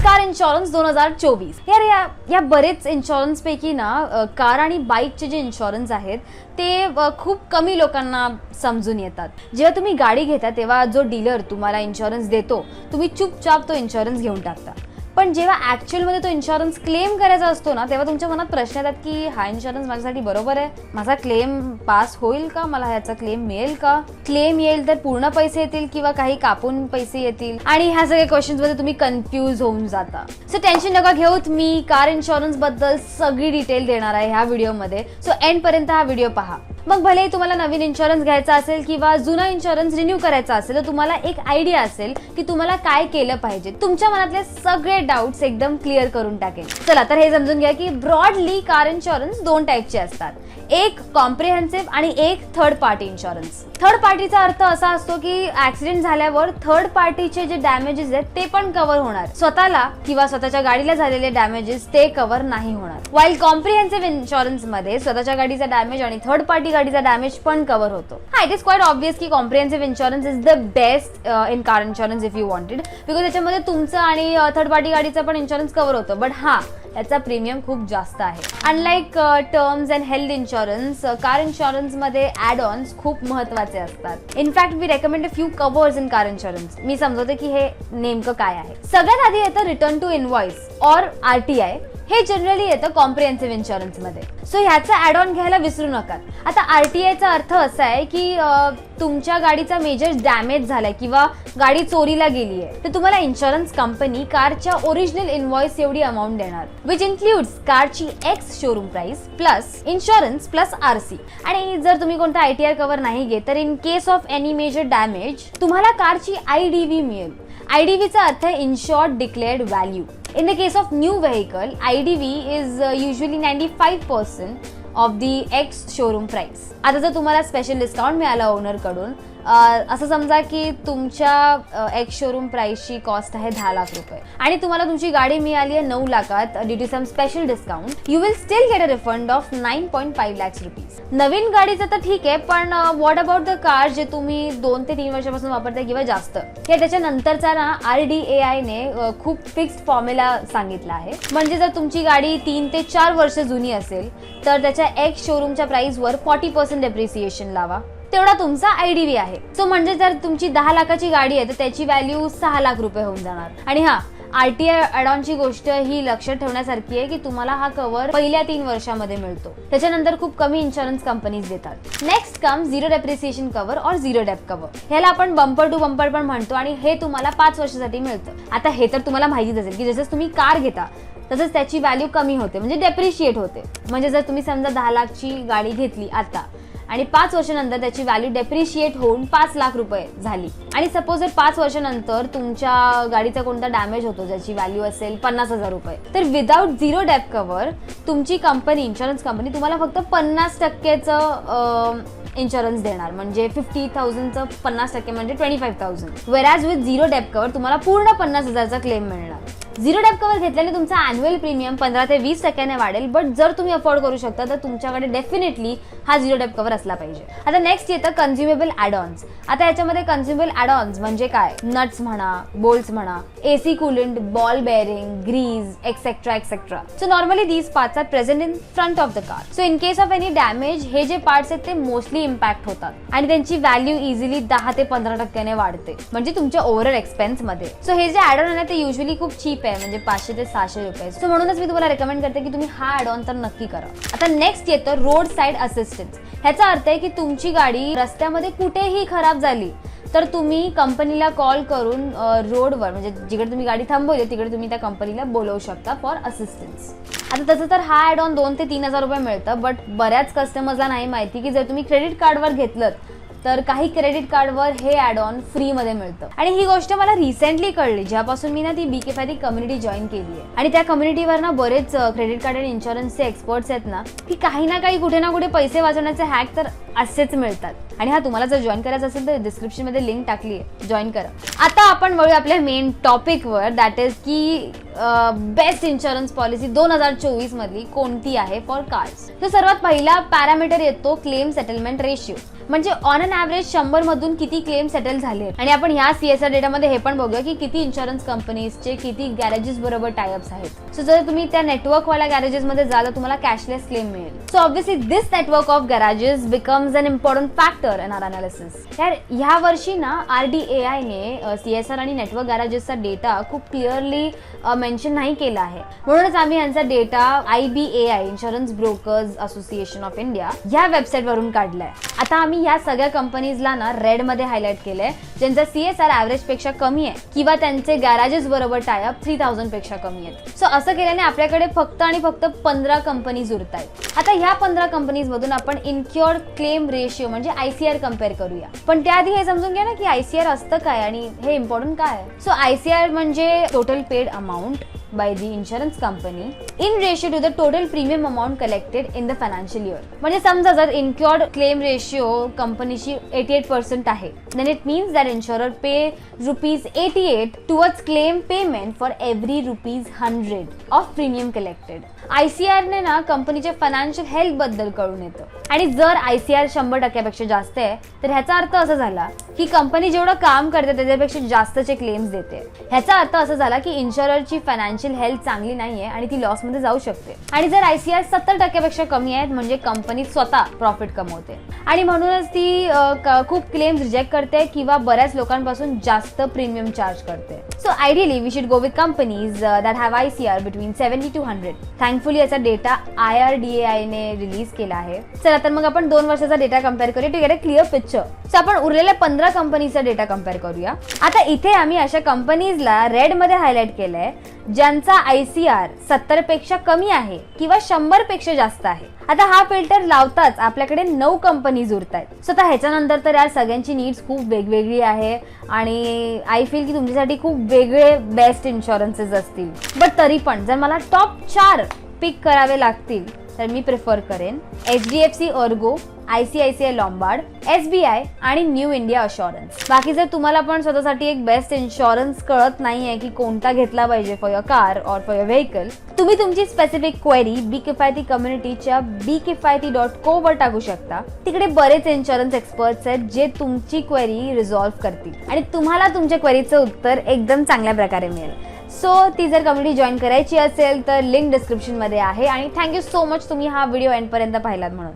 Car insurance दोन हजार चोवीस. यार या या बरेच इन्शुरन्स पैकी ना कार आणि बाईकचे जे इन्शुरन्स आहेत ते खूप कमी लोकांना समजून येतात. जेव्हा तुम्ही गाडी घेता तेव्हा जो डीलर तुम्हाला इन्शुरन्स देतो तुम्ही चुपचाप तो इन्शुरन्स घेऊन टाकता. पण जेव्हा ॲक्च्युअलमध्ये तो इन्शुरन्स क्लेम करायचा असतो ना तेव्हा तुमच्या मनात प्रश्न येतात की हा इन्शुरन्स माझ्यासाठी बरोबर आहे? माझा क्लेम पास होईल का? मला ह्याचा क्लेम मिळेल का? क्लेम येईल तर पूर्ण पैसे येतील किंवा काही कापून पैसे येतील? आणि ह्या सगळ्या क्वेश्चन्समध्ये तुम्ही कन्फ्यूज होऊन जाता. सो टेन्शन नका घेऊत मी कार इन्शुरन्सबद्दल सगळी डिटेल देणार आहे ह्या व्हिडिओमध्ये सो एंडपर्यंत हा व्हिडिओ पहा. मग भले तुम्हाला नवीन इन्शुरन्स घ्यायचा असेल किंवा जुना इन्शुरन्स रिन्यू करायचा असेल तर तुम्हाला एक आयडिया असेल की तुम्हाला काय केलं पाहिजे. तुमच्या मनातले सगळे डाऊट्स एकदम क्लिअर करून टाकेल चला तर हे समजून घ्या की ब्रॉडली कार इन्शुरन्स दोन टाईपचे असतात. एक कॉम्प्रिहेन्सिव्ह आणि एक थर्ड पार्टी इन्शुरन्स थर्ड पार्टीचा अर्थ असा असतो की ऍक्सिडेंट झाल्यावर थर्ड पार्टीचे जे डॅमेजेस आहेत ते पण कव्हर होणार. स्वतःला किंवा स्वतःच्या गाडीला झालेले डॅमेजेस ते कव्हर नाही होणार. वाईल कॉम्प्रिहेन्सिव्ह इन्शुरन्समध्ये स्वतःच्या गाडीचा डॅमेज आणि थर्ड पार्टी गाडीचा डॅमेज पण कव्हर होतो. हा इट इज क्वाईट ऑब्विस की comprehensive insurance is the best in car insurance if you wanted because त्याच्यामध्ये तुमचं आणि थर्ड पार्टी गाडीचा पण इन्शुरन्स कव्हर होतो. बट हा याचा प्रीमियम खूप जास्त आहे. Unlike terms and health insurance car इन्शुरन्समध्ये add ons खूप महत्त्वाचे असतात. In fact we recommend a few covers in car insurance मी समजवते की हे नेमकं काय आहे. सगळ्यात आधी येतं return to invoice or I हे जनरली येतं कॉम्प्रिहेन्सिव्ह इन्शुरन्समध्ये. सो ह्याचा ऍड ऑन घ्यायला विसरू नका. आता आरटीआयचा अर्थ असा आहे की तुमच्या गाडीचा मेजर डॅमेज झालाय किंवा गाडी चोरीला गेली आहे तर तुम्हाला इन्शुरन्स कंपनी कारच्या ओरिजिनल इनव्हॉइस एवढी अमाऊंट देणार. विच इन्क्लुड्स कारची ex showroom price plus insurance plus RC आणि जर तुम्ही कोणता आयटीआर कव्हर नाही घेत तर in case of any major damage तुम्हाला कारची आयडीव्ही मिळेल. आयडीव्हीचा अर्थ आहे insured declared value In the case of new vehicle, IDV is uh, usually 95% of the X showroom price. आता जर तुम्हाला स्पेशल डिस्काउंट मिळाला ओनरकडून अं, असं समजा की तुमच्या एक्स शोरूम प्राईसची कॉस्ट आहे दहा लाख रुपये. आणि तुम्हाला तुमची गाडी मिळाली आहे नऊ लाखात due to some special discount you will still get a refund of nine point five lakhs rupees नवीन गाडीचं तर ठीक आहे पण वॉट अबाउट द कार जे तुम्ही दोन ते तीन वर्षापासून वापरताय किंवा जास्त? हे त्याच्यानंतरचा ना आर डी ए आयने खूप फिक्स्ड फॉर्म्युला सांगितला आहे. म्हणजे जर तुमची गाडी तीन ते चार वर्ष जुनी असेल तर त्याच्या एक्स शोरूमच्या प्राईसवर फॉर्टी पर्सेंट डेप्रिसिएशन लावा. तेवढा तुमचा आयडीव्ही आहे. सो म्हणजे जर तुमची दहा लाखाची गाडी आहे तर त्याची व्हॅल्यू सहा लाख रुपये होऊन जाणार. आणि हा आरटीआय अडॉनची गोष्ट ही लक्षात ठेवण्यासारखी आहे की तुम्हाला हा कव्हर पहिल्या तीन वर्षामध्ये मिळतो. त्याच्यानंतर खूप कमी इन्शुरन्स कंपनीज देतात. Next come zero depreciation cover और झिरो डेप कव्हर ह्याला आपण बंपर टू बंपर पण म्हणतो आणि हे तुम्हाला पाच वर्षासाठी मिळतं. आता हे तर तुम्हाला माहितीच असेल की जसं तुम्ही कार घेता तसंच त्याची व्हॅल्यू कमी होते. म्हणजे डेप्रिशिएट होते. म्हणजे जर तुम्ही समजा दहा लाखची गाडी घेतली आता आणि पाच वर्षानंतर त्याची व्हॅल्यू डेप्रिशिएट होऊन पाच लाख रुपये झाली. आणि सपोज जर पाच वर्षानंतर तुमच्या गाडीचा कोणता डॅमेज होतो ज्याची व्हॅल्यू असेल पन्नास हजार रुपये. तर विदाऊट झिरो डेप कव्हर तुमची कंपनी इन्शुरन्स कंपनी तुम्हाला फक्त पन्नास टक्केचं इन्शुरन्स देणार. म्हणजे फिफ्टी थाउजंडचं पन्नास टक्के म्हणजे twenty five thousand whereas with zero dep cover तुम्हाला पूर्ण पन्नास हजारचा क्लेम मिळणार. झिरो डेप कवर घेतल्याने तुमचा अॅन्युअल प्रीमियम पंधरा ते वीस टक्क्याने वाढेल बट जर तुम्ही अफोर्ड करू शकता तर तुमच्याकडे डेफिनेटली हा झिरो डेप कवर असला पाहिजे. आता नेक्स्ट येतं कन्झ्युमेबल ॲडॉन्स आता याच्यामध्ये कन्झ्युमेबल ॲडॉन्स म्हणजे काय? नट्स म्हणा बोल्ट्स म्हणा AC coolant ball bearing grease etcetera etcetera so normally these parts are present in front of the car so in case of any damage हे जे पार्ट्स आहेत ते मोस्टली इम्पॅक्ट होतात. आणि त्यांची व्हॅल्यू इझिली दहा ते पंधरा टक्क्याने वाढते. म्हणजे तुमच्या ओव्हरऑल एक्सपेन्समध्ये. सो हे जे ॲडॉन आहे ते युजली खूप चीप आहे म्हणजे पाचशे ते सहाशे रुपये. सो म्हणूनच मी तुम्हाला रेकमेंड करते की तुम्ही हा ऑन तर नक्की करा. आता नेक्स्ट येतं रोड साईड असिस्टन्स ह्याचा अर्थ आहे की तुमची गाडी रस्त्यामध्ये कुठेही खराब झाली तर तुम्ही कंपनीला कॉल करून रोडवर म्हणजे जिकडे तुम्ही गाडी थांबवली तिकडे तुम्ही त्या कंपनीला बोलवू शकता फॉर असिस्टन्स आता तसं तर हा ॲड ऑन दोन ते तीन हजार रुपये मिळतं बट बऱ्याच कस्टमर्सला नाही माहिती की जर तुम्ही क्रेडिट कार्डवर घेतलं तर काही क्रेडिट कार्डवर हे ॲड ऑन फ्रीमध्ये मिळतं. आणि ही गोष्ट मला रिसेंटली कळली ज्यापासून मी ना ती बीके फायदी कम्युनिटी जॉईन केली आहे. आणि त्या कम्युनिटीवर ना बरेच क्रेडिट कार्ड आणि इन्शुरन्सचे एक्सपर्ट्स आहेत ना की काही ना काही कुठे ना कुठे पैसे वाचवण्याचे हॅक तर असेच मिळतात. आणि हा तुम्हाला जर जॉईन करायचं असेल तर डिस्क्रिप्शनमध्ये लिंक टाकली आहे. जॉईन करा. आता आपण वळू आपल्या मेन टॉपिकवर दॅट इज की बेस्ट इन्शुरन्स पॉलिसी दोन हजार चोवीस मधली कोणती आहे फॉर कार्स तर सर्वात पहिला पॅरामीटर येतो क्लेम सेटलमेंट रेशिओ म्हणजे ऑन अन ॲव्हरेज शंभर मधून किती क्लेम सेटल झाले आणि आपण ह्या सीएसआर डेटामध्ये हे पण बघूया की किती इन्शुरन्स कंपनीजचे किती गॅरेजेस बरोबर टायअप्स आहेत. सो जर तुम्ही त्या नेटवर्कवाल्या गॅरेजेस मध्ये जाल तर तुम्हाला कॅशलेस क्लेम मिळेल. So obviously this network of garages becomes an important factor in our analysis यार ह्या वर्षी ना आर डी ए आयने सीएसआर आणि नेटवर्क गॅरेजेसचा डेटा खूप क्लिअरली मेन्शन नाही केला आहे. म्हणूनच आम्ही यांचा data I B A I insurance brokers association of India या वेबसाईट वरून काढलाय. आता आम्ही या सगळ्या कंपनीजला ना रेडमध्ये हायलाइट केलंय. ज्यांचा सीएसआर आरपेक्षा कमी आहे किंवा त्यांचे गॅरेजेस बरोबर टायअप थ्री थाउजंडपेक्षा कमी आहेत. सो असं केल्याने आपल्याकडे फक्त आणि फक्त पंधरा कंपनीज उरत आहेत आता ह्या पंधरा कंपनीज मधून आपण इन्क्युअर क्लेम रेशिओ म्हणजे आयसीआर कंपेअर करूया. पण त्याआधी हे समजून घ्या ना की आयसीआर असतं काय आणि हे इम्पॉर्टंट काय आहे? सो आयसीआर म्हणजे total paid amount by the insurance company in ratio to the total premium amount collected in the financial year. म्हणजे समजा जर इन्क्युअर्ड क्लेम रेशिओ कंपनीची एटी एट पर्सेंट आहे. Then it means that insurer pay rupees eighty eight towards claim payment for every rupees hundred of premium आयसीआरने ना कंपनीच्या financial हेल्थबद्दल कळून येतं. आणि जर आयसीआर शंभर टक्क्यापेक्षा जास्त आहे तर ह्याचा अर्थ असा झाला की कंपनी जेवढं काम करते त्याच्यापेक्षा जास्तचे क्लेम्स देते. ह्याचा अर्थ असा झाला की इन्शुररची फायनान्शियल हेल्थ चांगली नाहीये आणि ती लॉसमध्ये जाऊ शकते. आणि जर आयसीआर सत्तर टक्क्यापेक्षा कमी आहेत म्हणजे कंपनी स्वतः प्रॉफिट कमवते. आणि म्हणूनच ती खूप क्लेम्स रिजेक्ट करते किंवा बऱ्याच लोकांपासून जास्त प्रीमियम चार्ज करते. So ideally we should go with companies that have I C R between seventy to hundred thankfully याचा data I R D A आयने release केला आहे. चला तर मग आपण दोन वर्षाचा डेटा कंपेअर करूया. To get a clear picture so आपण उरलेल्या पंधरा कंपनीचा डेटा कंपेअर करूया. आता इथे आम्ही अशा कंपनीजला रेडमध्ये हायलाइट केलंय ज्यांचा आय सी आर सत्तरपेक्षा कमी आहे किंवा शंभरपेक्षा जास्त आहे. आता हा फिल्टर लावताच आपल्याकडे नऊ कंपनीज उरत आहेत सो आता ह्याच्यानंतर तर यार सगळ्यांची नीड्स खूप वेगवेगळी आहे आणि आय फील की तुमच्यासाठी खूप वेगळे बेस्ट इन्शुरन्सेस असतील. बट तरी पण जर मला टॉप चार पिक करावे लागतील तर मी प्रिफर करेन H D F C Ergo I C I C I Lombard S B I आणि न्यू इंडिया अशुरन्स बाकी जर तुम्हाला पण स्वतःसाठी एक बेस्ट इन्शुरन्स कळत नाही आहे की कोणता घेतला पाहिजे for your car or for your vehicle तुम्ही तुमची स्पेसिफिक क्वेरी बी किफायती कम्युनिटीच्या बी किफायती डॉट को वर टाकू शकता. तिकडे बरेच इन्शुरन्स एक्सपर्ट्स आहेत जे तुमची क्वेरी रिझॉल्व्ह करतील. आणि तुम्हाला तुमच्या क्वेरीचं उत्तर एकदम चांगल्या प्रकारे मिळेल. सो ती जर कम्युनिटी जॉईन करायची असेल तर लिंक डिस्क्रिप्शनमध्ये आहे. आणि थँक्यू सो मच तुम्ही हा व्हिडिओ एंडपर्यंत पाहिलात म्हणून.